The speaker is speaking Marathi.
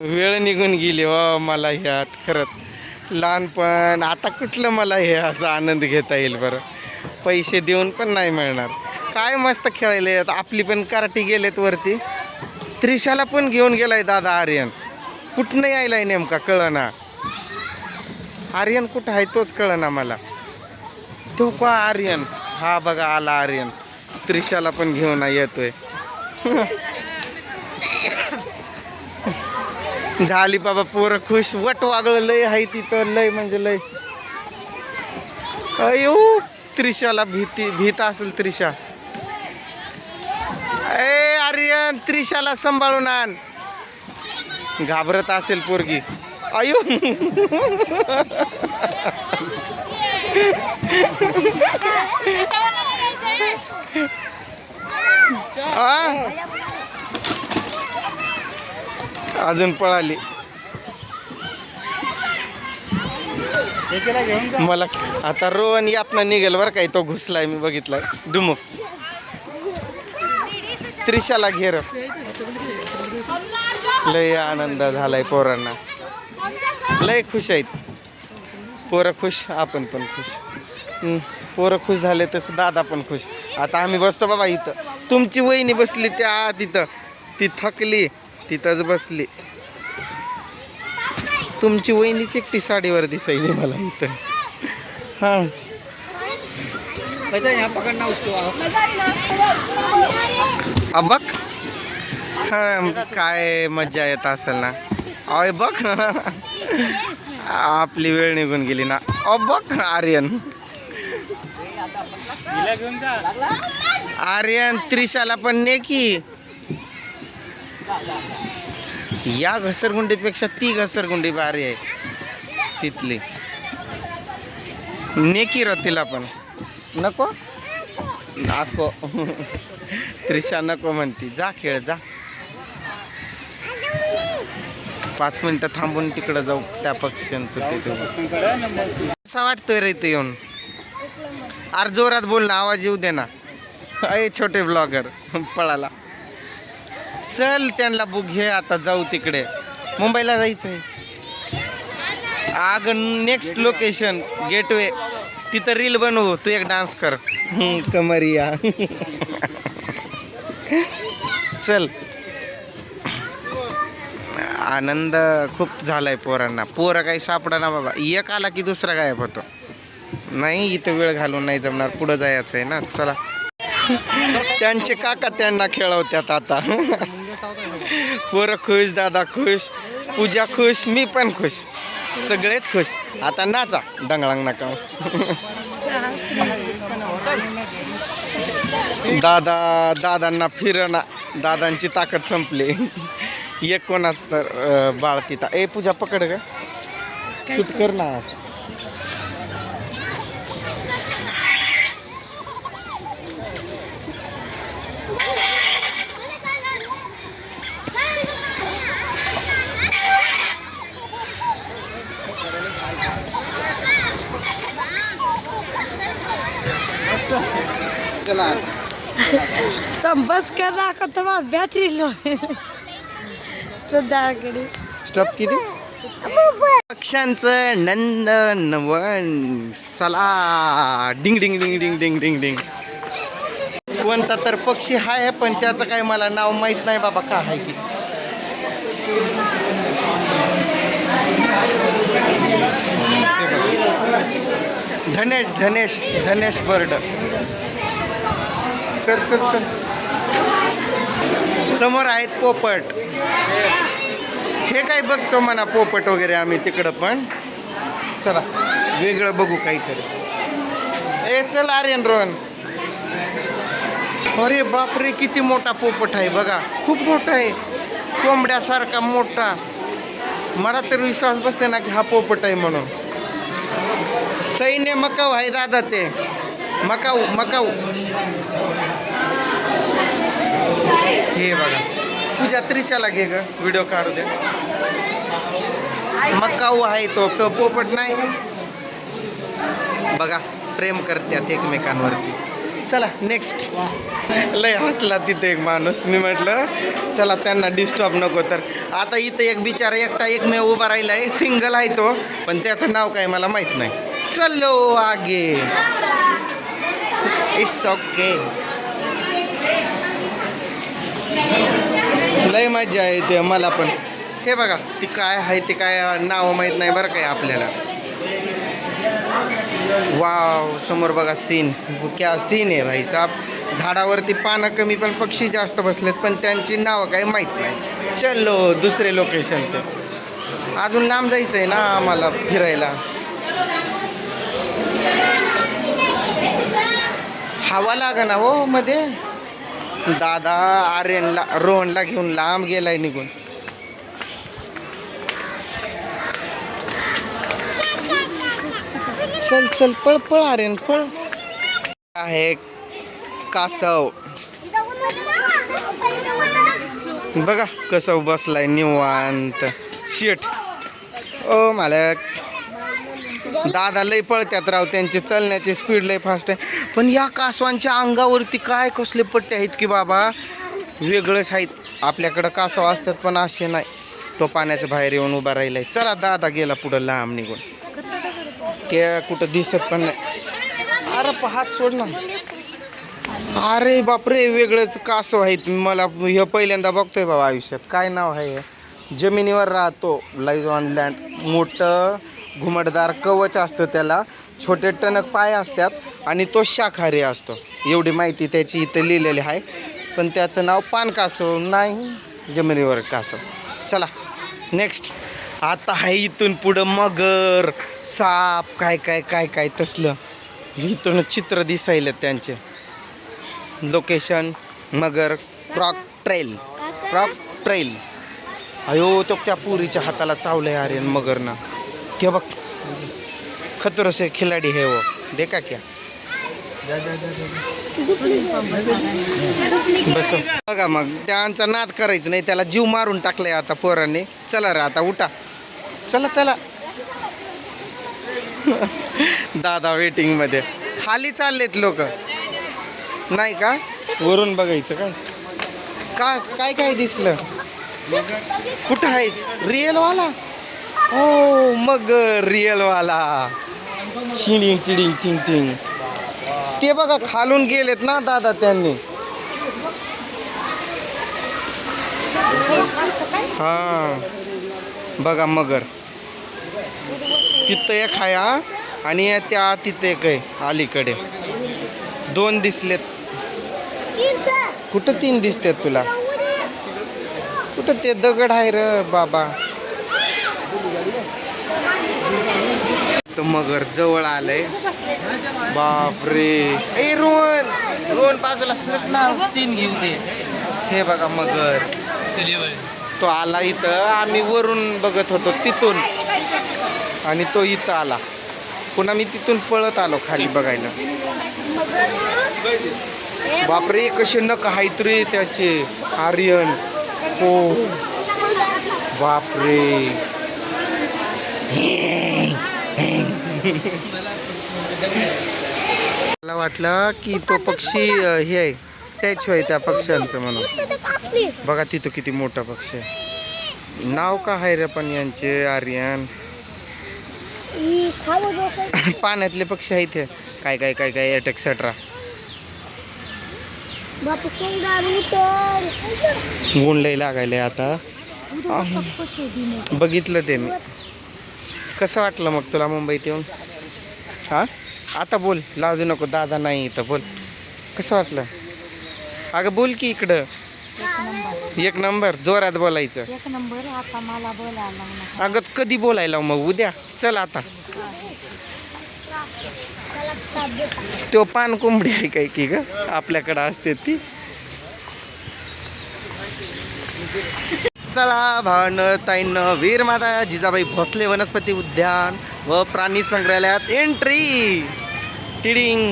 वेळ निघून गेली वा मला ह्यात खरंच. लहानपण आता कुठलं मला हे असा आनंद घेता येईल बरं? पैसे देऊन पण नाही मिळणार. काय मस्त खेळायला येत आपली पण कराटी गेलेत वरती. त्रिशाला पण घेऊन गेलाय दादा आर्यन. कुठनं यायलाय नेमका कळना? आर्यन कुठं आहे तोच कळना मला. तो का आर्यन? हा बघा आला आर्यन. त्रिशाला पण घेऊन येतोय. झाली बाबा पोरं खुश. वट वागळ लय आहे तिथं. लय म्हणजे लय. अयो त्रिशाला भीती भीत असेल त्रिशा. ए आर्यन त्रिशाला सांभाळून आण. घाबरत असेल पोरगी. अयो. आ? अजून पळाली. मला आता रोहन यातनं निघेल बरं काय तो घुसलाय मी बघितलाय. डुमुक त्रिशाला घेर लय आनंद झालाय पोरांना. लय खुश आहेत. पोरं खुश आपण पण खुश. पोरं खुश झाले तसं दादा पण खुश. आता आम्ही बसतो बाबा इथं. तुमची वहिनी बसली त्या तिथं. ती थकली. तिथंच बसली. तुमची वहिनीच एकटी साडीवर दिसायली मला इथं. हां. बघ. हा काय मज्जा येत असेल ना. अय बघ. आपली वेळ निघून गेली ना. अ बघ आर्यन. आर्यन त्रिशाला पण ने की. या घसरगुंडीपेक्षा ती घसरगुंडी भारी आहे. तिथली. नेकी र तिला पण. नको? नको. त्रिशा नको म्हणती. जा खेळ जा. पाच मिनिटं थांबून तिकडं जाऊ त्या पक्ष्यांचं तिथे असं वाटतंय रे ते येऊन? अरे जोरात बोल ना आवाज येऊ दे ना. अय छोटे ब्लॉगर पळाला. चल त्यांना बुक घे आता जाऊ तिकडे. मुंबईला जायचं आहे आग नेक्स्ट लोकेशन गेटवे तिथं रील बनवू तू एक डान्स कर. कमरिया. चल. आनंद खूप झालाय पोरांना. पोरं काही सापडा ना बाबा. एक आला की दुसरा गायब होतो. नाही इथं वेळ घालून नाही जमणार. पुढं जायचं आहे ना. चला. त्यांचे काका त्यांना खेळवत्यात आता. पोरं खुश दादा खुश पूजा खुश मी पण खुश. सगळेच खुश. आता नाचा. डंगळांग नका. दादा दादांना फिरणा. दादांची ताकद संपली. एक कोणाच तर बाळ तिथं. ए पूजा पकड ग. शूट कर ना. तब बस कर रहा का तुम्हारा बैटरी लो सध्याकडे स्टॉप किती? पक्ष्यांचं नंदनवन चला. डिंग डिंग डिंग डिंग डिंग डिंग डिंग. कोणता तर पक्षी आहे पण त्याचं काय मला नाव माहीत नाही बाबा का आहे की धनेश धनेश धनेश बर्ड. चल चल चल. समोर आहेत पोपट. हे काय बघतो म्हणा पोपट वगैरे आम्ही तिकडं पण. चला वेगळं बघू काहीतरी. ए चल आर्यन रोहन. अरे बापरे किती मोठा पोपट आहे बघा. खूप मोठा आहे. कोंबड्यासारखा मोठा. मला तर विश्वास बसते ना की हा पोपट आहे म्हणून. सैन्य मकाऊ आहे दादा ते. मकाऊ मकाऊ. हे बघा. तुझ्या त्रिशाला घे ग व्हिडिओ काढू दे. मकाऊ आहे तो पोपट नाही. बघा प्रेम करत्यात एकमेकांवरती. चला नेक्स्ट लय हसला तिथे एक माणूस मी म्हटलं चला त्यांना डिस्टर्ब नको तर. आता इथं एक बिचारा एकटा एकमेव उभा राहिलाय सिंगल आहे तो पण त्याचं नाव काय मला माहीत नाही. चलो आगे. इट्स ओके लय मजा येते मला पण. हे बघा ती काय आहे ते काय नाव माहीत नाही बरं काय आपल्याला. वाव समोर बघा सीन क्या सीन आहे भाई साहेब झाडावरती पानं कमी पण पक्षी जास्त बसलेत पण त्यांची नावं काही माहीत नाही. चलो दुसरे लोकेशन ते. अजून लांब जायचं आहे ना आम्हाला फिरायला. हवा लागा ना हो मध्ये. दादा आर्यनला रोहनला घेऊन लांब गेलाय निघून. चल चल पळ पळ आर्यन पळ. आहे कासव. बघा कसं बसलाय निवांत. शेट ओ मालक. दादा लय पळत्यात राव त्यांची चलण्याची स्पीड लय फास्ट आहे. पण या कासवांच्या अंगावरती काय कसले पट्टे आहेत की बाबा? वेगळंच आहेत. आपल्याकडं कासव असतात पण असे नाही. तो पाण्याच्या बाहेर येऊन उभा राहिलाय. चला दादा गेला पुढं लांब निघून. ते कुठं दिसत पण नाही. अरे पाहत सोड ना. अरे बापरे वेगळंच कासव आहेत. मला हे पहिल्यांदा बघतोय बाबा आयुष्यात. काय नाव आहे हे? जमिनीवर राहतो. लाईव्ह ऑन लँड मोठं घुमटदार कवच असतं त्याला. छोटे टणक पाय असतात. आणि तो शाकाहारी असतो. एवढी माहिती त्याची इथं लिहिलेली आहे. पण त्याचं नाव पान कासव नाही जमिनीवर कासव. चला नेक्स्ट आता आहे इथून पुढं मगर साप काय काय काय काय तसलं. इथून चित्र दिसायला त्यांचे. लोकेशन मगर क्रॉक ट्रेल क्रॉक ट्रेल अयो तो त्या पुरीच्या हाताला चावलंय आर्यन मगरनं. ते बघ. खतरसे खिलाडी हे वो. देखा क्या? बस. बघा मग त्यांचा नाद करायचं नाही त्याला जीव मारून टाकलाय आता पोरांनी. चला रे आता उठा. चला चला. दादा वेटिंगमध्ये. खाली चाललेत लोक. नाही का? वरून बघायचं काय का काय काय दिसलं? कुठं आहे रिअल वाला हो मग रिअल वाला चिडिंग टिडिंग टिंग टिंग. ते बघा खालून गेलेत ना दादा त्यांनी. हा. बघा मगर. तिथं एक आहे हा. आणि त्या तिथे एक आहे अलीकडे. दोन दिसलेत. कुठं तीन दिसतात तुला? कुठं ते दगड आहे र बाबा? तर मगर जवळ आलंय. बापरे. ए रोहन. रोहन बाजूला सरक ना सीन घेऊ दे. हे बघा मगर. तो आला इथं. आम्ही वरून बघत होतो तिथून. आणि तो इथं आला. पुन्हा मी तिथून पळत आलो खाली बघायला. बापरे कसे नक हायत रे त्याचे. आर्यन. हो. बापरे. मला वाटलं की तो पक्षी हे आहे टॅच आहे त्या पक्ष्यांचं म्हणून. बघा तिथं किती मोठा पक्षी आहे. नाव का आहे रे पण यांचे आर्यन? पाण्यातले पक्षी आहेत हे. काय काय काय काय एट एक्सेट्रा ऊन लई लागायलंय आता. बघितलं ते मी. कसं वाटलं मग तुला मुंबईत येऊन? हा? आता बोल. लाजू नको. दादा नाही इथं. बोल. कसं वाटलं? अगं बोल की इकडं. एक नंबर. जोरात बोलायचं. एक नंबर. आता मला बोलायला अगं कधी बोलायला मग? उद्या. चल आता. तो पान कोंबडी आहे काय की ग? आपल्याकडं असते ती. चला भावंड वीर माता जिजाबाई भोसले वनस्पती उद्यान व प्राणी संग्रहालयात एंट्री टिडिंग